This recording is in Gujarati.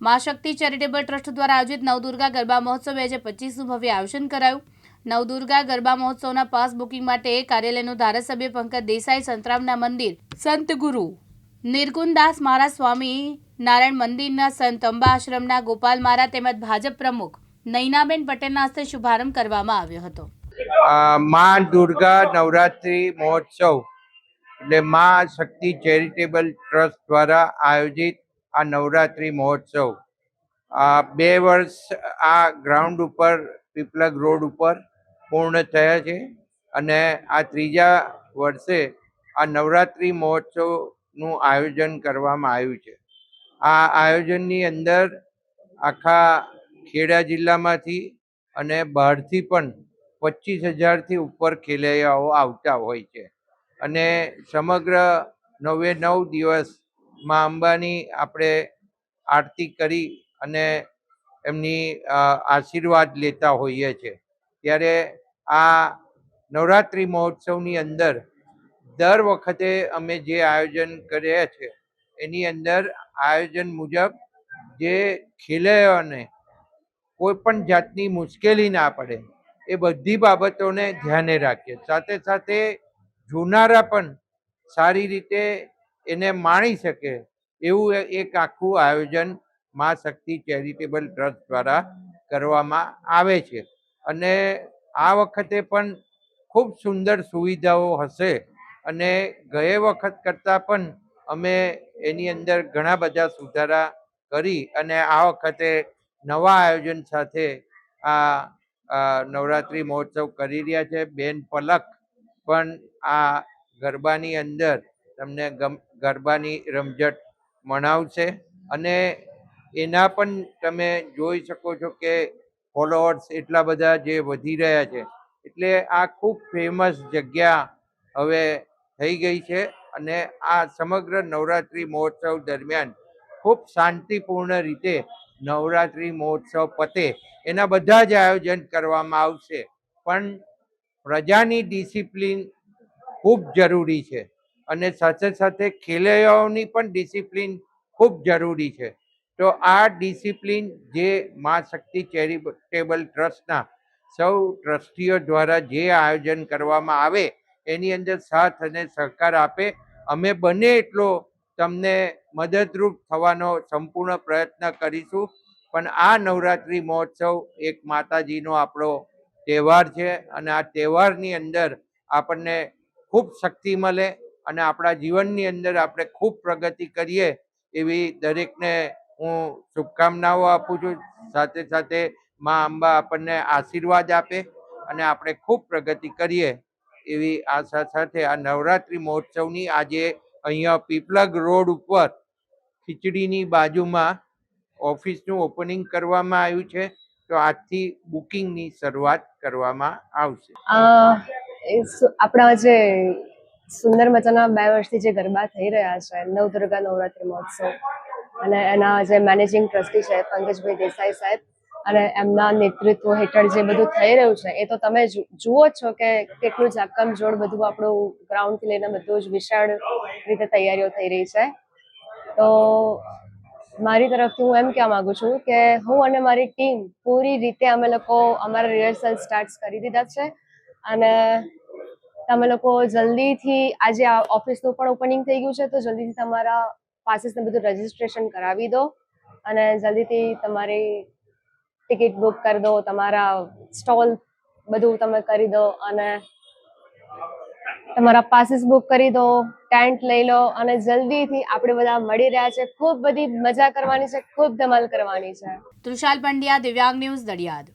મા શક્તિ ચેરિટેબલ ટ્રસ્ટ દ્વારા આયોજિત નવદુર્ગા ગરબા મહોત્સવ બે હજાર પચીસનું ભવ્ય આયોજન કરાયું. નવદુર્ગા ગરબા મહોત્સવના પાસ બુકિંગ માટે કાર્યાલયનું ધારાસભ્ય પંકજ દેસાઈ, સંતરામના મંદિર, સંત ગુરુ મહારાજ સ્વામી, નારાયણ મંદિરના સંત અંબા આશ્રમના ગોપાલ મહારાજ તેમજ ભાજપ પ્રમુખ નૈનાબેન પટેલના હસ્તે શુભારંભ કરવામાં આવ્યો હતો. માં દુર્ગા નવરાત્રિ મહોત્સવ એટલે માં શક્તિ ચેરિટેબલ ટ્રસ્ટ દ્વારા આયોજિત આ નવરાત્રિ મહોત્સવ. આ બે વર્ષ આ ગ્રાઉન્ડ ઉપર પીપલગ રોડ ઉપર પૂર્ણ થયા છે અને આ ત્રીજા વર્ષે આ નવરાત્રિ મહોત્સવનું આયોજન કરવામાં આવ્યું છે. આ આયોજનની અંદર આખા ખેડા જિલ્લામાંથી અને બહારથી પણ પચીસ હજારથી ઉપર ખેલૈયાઓ આવતા હોય છે. અને સમગ્ર નવે નવ દિવસ માં અંબાની આપણે આરતી કરી અને એમની આશીર્વાદ લેતા હોઈએ છીએ ત્યારે આ નવરાત્રિ મહોત્સવની અંદર દર વખતે અમે જે આયોજન કર્યા છે, એની અંદર આયોજન મુજબ જે ખેલૈયાઓને કોઈ પણ જાતની મુશ્કેલી ના પડે, એ બધી બાબતોને ધ્યાને રાખીએ. સાથે સાથે જોનારા પણ સારી રીતે એને માણી શકે એવું એક આખું આયોજન મા શક્તિ ચેરિટેબલ ટ્રસ્ટ દ્વારા કરવામાં આવે છે. અને આ વખતે પણ ખૂબ સુંદર સુવિધાઓ હશે અને ગયે વખત કરતાં પણ અમે એની અંદર ઘણા બધા સુધારા કરી અને આ વખતે નવા આયોજન સાથે આ નવરાત્રિ મહોત્સવ કરી રહ્યા છે. બેન પલક પણ આ ગરબાની અંદર તમને ગમ ગરબાની રમઝટ મનાવશે અને એના પણ તમે જોઈ શકો છો કે ફોલોઅર્સ એટલા બધા જે વધી રહ્યા છે. એટલે આ ખૂબ ફેમસ જગ્યા હવે થઈ ગઈ છે અને આ સમગ્ર નવરાત્રિ મહોત્સવ દરમિયાન ખૂબ શાંતિપૂર્ણ રીતે નવરાત્રિ મહોત્સવ પતે એના બધા જ આયોજન કરવામાં આવશે. પણ પ્રજાની ડિસિપ્લિન ખૂબ જરૂરી છે. અને સાથે સાથે ખેલૈયાઓની પણ ડિસિપ્લિન ખૂબ જરૂરી છે. તો આ ડિસિપ્લિન જે મા શક્તિ ચેરિટેબલ ટ્રસ્ટના સૌ ટ્રસ્ટીઓ દ્વારા જે આયોજન કરવામાં આવે, એની અંદર સાથ અને સહકાર આપે, અમે બને એટલો તમને મદદરૂપ થવાનો સંપૂર્ણ પ્રયત્ન કરીશું. પણ આ નવરાત્રિ મહોત્સવ એક માતાજીનો આપણો તહેવાર છે અને આ તહેવારની અંદર આપણને ખૂબ શક્તિ મળે અને આપણા જીવનની અંદર આપણે ખૂબ પ્રગતિ કરીએ એવી દરેકને હું શુભકામનાઓ આપું છું. સાથે સાથે મા અંબા આપણને આશીર્વાદ આપે અને આપણે ખૂબ પ્રગતિ કરીએ એવી આશા સાથે આ નવરાત્રિ મહોત્સવની આજે અહીંયા પીપલગ રોડ ઉપર ખીચડીની બાજુમાં ઓફિસનું ઓપનિંગ કરવામાં આવ્યું છે. તો આજથી બુકિંગની શરૂઆત કરવામાં આવશે. આપણા જે સુંદર મજાના બે વર્ષથી જે ગરબા થઈ રહ્યા છે, નવદુર્ગા નવરાત્રિ મહોત્સવ અને એના જે મેનેજિંગ ટ્રસ્ટી છે, પંકજભાઈ દેસાઈ સાહેબ અને એમના નેતૃત્વ હેઠળ જે બધું થઈ રહ્યું છે, એ તો તમે જુઓ છો કે કેટલું જાકમ જોડ બધું આપણું ગ્રાઉન્ડથી લઈને બધું જ વિશાળ રીતે તૈયારીઓ થઈ રહી છે. તો મારી તરફથી હું એમ કહેવા માંગુ છું કે હું અને મારી ટીમ પૂરી રીતે અમે લોકો અમારા રિહર્સલ સ્ટાર્ટ કરી દીધા છે અને તમે લોકો જલ્દીથી આજે આ ઓફિસનું પણ ઓપનિંગ થઈ ગયું છે, તો જલ્દીથી તમારા પાસીસને બધું રજીસ્ટ્રેશન કરાવી દો અને જલ્દીથી તમારી ટિકિટ બુક કરી દો, તમારા સ્ટોલ બધું તમે કરી દો અને તમારા પાસીસ બુક કરી દો ટેન્ટ લઈ લો અને જલ્દીથી આપણે બધા મળી રહ્યા છે. ખૂબ બધી મજા કરવાની છે, ખૂબ ધમાલ કરવાની છે. તૃષાલ પંડ્યા, દિવ્યાંગ ન્યૂઝ નડિયાદ